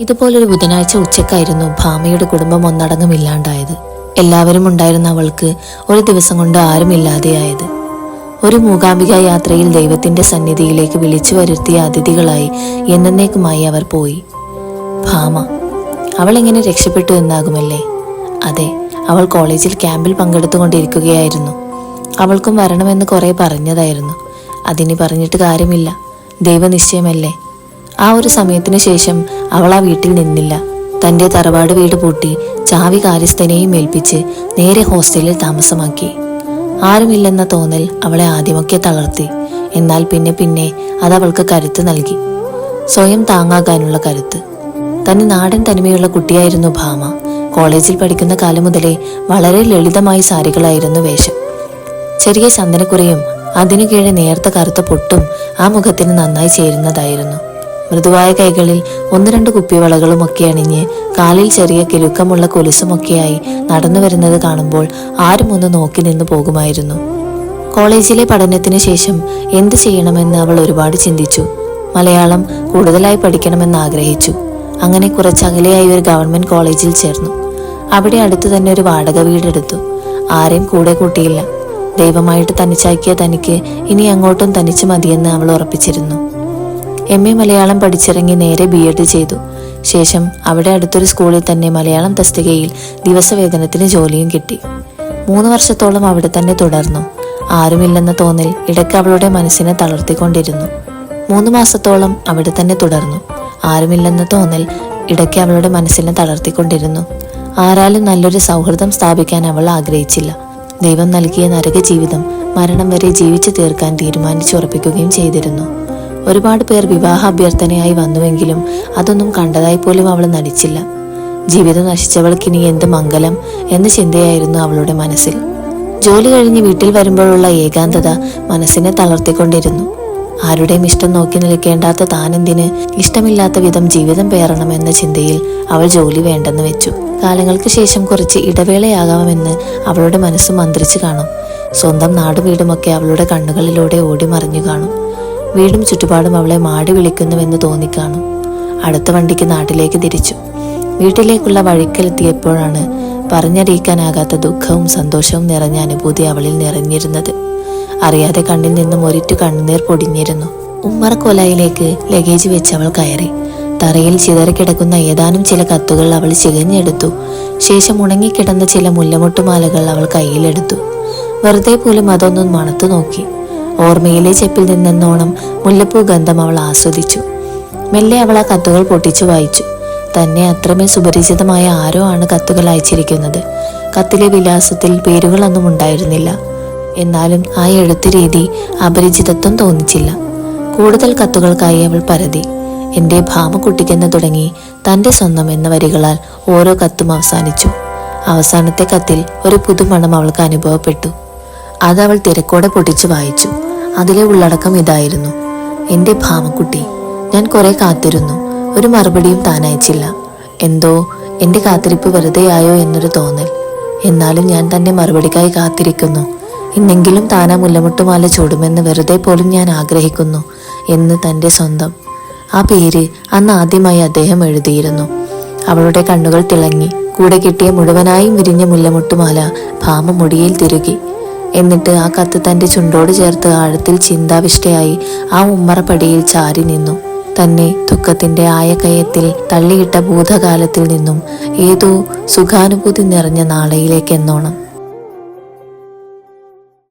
ഇതുപോലൊരു ബുധനാഴ്ച ഉച്ചക്കായിരുന്നു ഭാമയുടെ കുടുംബം ഒന്നടങ്കം ഇല്ലാണ്ടായത് എല്ലാവരും ഉണ്ടായിരുന്ന അവൾക്ക് ഒരു ദിവസം കൊണ്ട് ആരുമില്ലാതെയായത്. ഒരു മൂകാംബിക യാത്രയിൽ ദൈവത്തിന്റെ സന്നിധിയിലേക്ക് വിളിച്ചു വരുത്തിയ അതിഥികളായി എന്നേക്കുമായി അവർ പോയി. ഭാമ അവൾ എങ്ങനെ രക്ഷപ്പെട്ടു എന്നാകുമല്ലേ? അതെ അവൾ കോളേജിൽ ക്യാമ്പിൽ പങ്കെടുത്തുകൊണ്ടിരിക്കുകയായിരുന്നു. അവൾക്കും വരണമെന്ന് കുറെ പറഞ്ഞതായിരുന്നു. അതിനി പറഞ്ഞിട്ട് കാര്യമില്ല. ദൈവനിശ്ചയമല്ലേ? ആ ഒരു സമയത്തിന് ശേഷം അവൾ ആ വീട്ടിൽ നിന്നില്ല. തന്റെ തറവാട് വീട് പൂട്ടി ചാവി കാര്യസ്ഥനെയും ഏൽപ്പിച്ച് നേരെ ഹോസ്റ്റലിൽ താമസമാക്കി. ആരുമില്ലെന്ന തോന്നൽ അവളെ ആദ്യമൊക്കെ തളർത്തി. എന്നാൽ പിന്നെ പിന്നെ അവൾക്ക് കരുത്ത് നൽകി. സ്വയം താങ്ങാകാനുള്ള കരുത്ത്. തന്നെ നാടൻ തനിമയുള്ള കുട്ടിയായിരുന്നു ഭാമ. കോളേജിൽ പഠിക്കുന്ന കാലം മുതലേ വളരെ ലളിതമായ സാരികളായിരുന്നു വേഷം. ചെറിയ ചന്ദനക്കുറിയും അതിനു കീഴെ നേർത്ത കറുത്ത പൊട്ടും ആ മുഖത്തിന് നന്നായി ചേരുന്നതായിരുന്നു. മൃദുവായ കൈകളിൽ ഒന്ന് രണ്ട് കുപ്പിവളകളും ഒക്കെ അണിഞ്ഞ് കാലിൽ ചെറിയ കിലുക്കമുള്ള കൊലുസുമൊക്കെയായി നടന്നു വരുന്നത് കാണുമ്പോൾ ആരും ഒന്ന് നോക്കി നിന്ന് പോകുമായിരുന്നു. കോളേജിലെ പഠനത്തിന് ശേഷം എന്ത് ചെയ്യണമെന്ന് അവൾ ഒരുപാട് ചിന്തിച്ചു. മലയാളം കൂടുതലായി പഠിക്കണമെന്ന് ആഗ്രഹിച്ചു. അങ്ങനെ കുറച്ചകലെയായി ഒരു ഗവൺമെന്റ് കോളേജിൽ ചേർന്നു. അവിടെ അടുത്തു തന്നെ ഒരു വാടക വീടെടുത്തു. ആരെയും കൂടെ കൂട്ടിയില്ല. ദൈവമായിട്ട് തനിച്ചാക്കിയ തനിക്ക് ഇനി അങ്ങോട്ടും തനിച്ച് മതിയെന്ന് അവൾ ഉറപ്പിച്ചിരുന്നു. എം എ മലയാളം പഠിച്ചിറങ്ങി നേരെ ബി എഡ് ചെയ്തു. ശേഷം അവിടെ അടുത്തൊരു സ്കൂളിൽ തന്നെ മലയാളം തസ്തികയിൽ ദിവസവേതനത്തിന് ജോലിയും കിട്ടി. മൂന്ന് വർഷത്തോളം അവിടെ തന്നെ തുടർന്നു. ആരുമില്ലെന്ന തോന്നൽ ഇടയ്ക്ക് അവളുടെ മനസ്സിനെ തളർത്തിക്കൊണ്ടിരുന്നു. മൂന്ന് മാസത്തോളം അവിടെ തന്നെ തുടർന്നു. ആരുമില്ലെന്ന തോന്നൽ ഇടയ്ക്ക് അവളുടെ മനസ്സിനെ തളർത്തിക്കൊണ്ടിരുന്നു. ആരാലും നല്ലൊരു സൗഹൃദം സ്ഥാപിക്കാൻ അവൾ ആഗ്രഹിച്ചില്ല. ദൈവം നൽകിയ നരക ജീവിതം മരണം വരെ ജീവിച്ചു തീർക്കാൻ തീരുമാനിച്ചുറപ്പിക്കുകയും ചെയ്തിരുന്നു. ഒരുപാട് പേർ വിവാഹ അഭ്യർത്ഥനയായി വന്നുവെങ്കിലും അതൊന്നും കണ്ടതായി പോലും അവൾ നടിച്ചില്ല. ജീവിതം നശിച്ചവൾക്കിനി എന്ത് മംഗലം എന്ന ചിന്തയായിരുന്നു അവളുടെ മനസ്സിൽ. ജോലി കഴിഞ്ഞ് വീട്ടിൽ വരുമ്പോഴുള്ള ഏകാന്തത മനസ്സിനെ തളർത്തിക്കൊണ്ടിരുന്നു. ആരുടെയും ഇഷ്ടം നോക്കി നിൽക്കേണ്ടാത്ത താനെന്തിന് ഇഷ്ടമില്ലാത്ത വിധം ജീവിതം പേറണം എന്ന ചിന്തയിൽ അവൾ ജോലി വേണ്ടെന്ന് വെച്ചു. കാലങ്ങൾക്ക് ശേഷം കുറച്ച് ഇടവേളയാകാമെന്ന് അവളുടെ മനസ്സ് മന്ത്രിച്ചു കാണും. സ്വന്തം നാടും വീടുമൊക്കെ അവളുടെ കണ്ണുകളിലൂടെ ഓടി മറിഞ്ഞു കാണും. വീടും ചുറ്റുപാടും അവളെ മാടി വിളിക്കുന്നുവെന്ന് തോന്നിക്കാണും അടുത്ത വണ്ടിക്ക് നാട്ടിലേക്ക് തിരിച്ചു. വീട്ടിലേക്കുള്ള വഴിക്കലെത്തിയപ്പോഴാണ് പറഞ്ഞറിയിക്കാനാകാത്ത ദുഃഖവും സന്തോഷവും നിറഞ്ഞ അനുഭൂതി അവളിൽ നിറഞ്ഞിരുന്നത്. അറിയാതെ കണ്ണിൽ നിന്നും ഒരിറ്റു കണ്ണുനീർ പൊടിഞ്ഞിരുന്നു. ഉമ്മറക്കൊലയിലേക്ക് ലഗേജ് വെച്ച് അവൾ കയറി. തറയിൽ ചിതറിക്കിടക്കുന്ന ഏതാനും ചില കത്തുകൾ അവൾ ചികഞ്ഞെടുത്തു. ശേഷം ഉണങ്ങിക്കിടന്ന ചില മുല്ലമുട്ടുമാലകൾ അവൾ കയ്യിലെടുത്തു. വെറുതെ പോലും അതൊന്നും മണത്തു നോക്കി. ഓർമ്മയിലെ ചെപ്പിൽ നിന്നെന്നോണം മുല്ലപ്പൂ ഗന്ധം അവൾ ആസ്വദിച്ചു. മെല്ലെ അവൾ ആ കത്തുകൾ പൊട്ടിച്ചു വായിച്ചു. തന്നെ അത്രമേൽ സുപരിചിതമായ ആരോ ആണ് കത്തുകൾ അയച്ചിരിക്കുന്നത്. കത്തിലെ വിലാസത്തിൽ പേരുകളൊന്നും ഉണ്ടായിരുന്നില്ല. എന്നാലും ആ എഴുത്ത് രീതി അപരിചിതത്വം തോന്നിച്ചില്ല. കൂടുതൽ കത്തുകൾക്കായി അവൾ പരതി. എന്റെ ഭാമക്കുട്ടിക്കെന്ന് തുടങ്ങി തന്റെ സ്വന്തം എന്ന വരികളാൽ ഓരോ കത്തും അവസാനിച്ചു. അവസാനത്തെ കത്തിൽ ഒരു പുതുമണം അവൾക്ക് അനുഭവപ്പെട്ടു. അത് അവൾ തിരക്കോടെ പൊട്ടിച്ചു വായിച്ചു. അതിലെ ഉള്ളടക്കം ഇതായിരുന്നു. എന്റെ ഭാമക്കുട്ടി ഞാൻ കുറെ കാത്തിരുന്നു. ഒരു മറുപടിയും താൻ അയച്ചില്ല. എന്തോ എന്റെ കാത്തിരിപ്പ് വെറുതെയായോ എന്നൊരു തോന്നൽ. എന്നാലും ഞാൻ തന്നെ മറുപടിക്കായി കാത്തിരിക്കുന്നു. ഇന്നെങ്കിലും താനാ മുല്ലമുട്ടുമാല ചൂടുമെന്ന് വെറുതെ പോലും ഞാൻ ആഗ്രഹിക്കുന്നു എന്ന് തന്റെ സ്വന്തം. ആ പേര് അന്ന് ആദ്യമായി അദ്ദേഹം എഴുതിയിരുന്നു. അവളുടെ കണ്ണുകൾ തിളങ്ങി. കൂടെ കിട്ടിയ മുഴുവനായും വിരിഞ്ഞ മുല്ലമുട്ടുമാല ഭാമ മുടിയിൽ തിരുകി. എന്നിട്ട് ആ കത്ത് തന്റെ ചുണ്ടോട് ചേർത്ത് ആഴത്തിൽ ചിന്താവിഷ്ടയായി ആ ഉമ്മറപ്പടിയിൽ ചാരി നിന്നു. തന്നെ ദുഃഖത്തിന്റെ ആയകയത്തിൽ തള്ളിയിട്ട ഭൂതകാലത്തിൽ നിന്നും ഏതോ സുഖാനുഭൂതി നിറഞ്ഞ നാളയിലേക്കെന്നോണം.